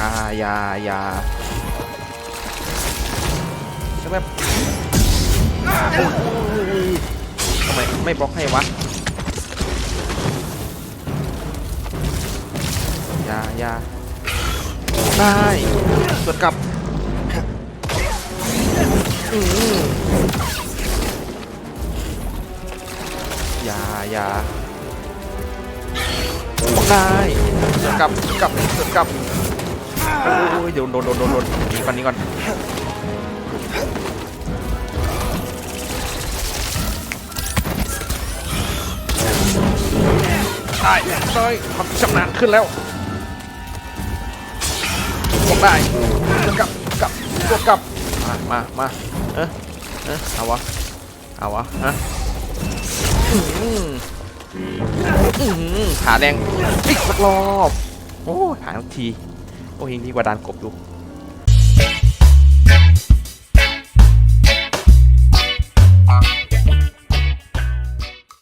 อยาอยาอยาแล้วแบบโอ้ยทำไมไม่บล็อกให้วะอยาอยาได้สวนกลับอืมอยาอยาได้สวนกลับสวนกลับสวนกลับ โอ้ยเดี๋ยวโดนโดนโดนโดนหนีก่อนนี้ก่อนได้ได้ความชำนาญขึ้นแล้วบวกได้ตัวกลับกลับตัวกลับมามามาเออเออเอาวะเอาวะฮะอือหืออื้อหือขาแดงอีกสักรอบ โอ้ยหายทุกที โอ้ยยังดีกว่าดานกบดู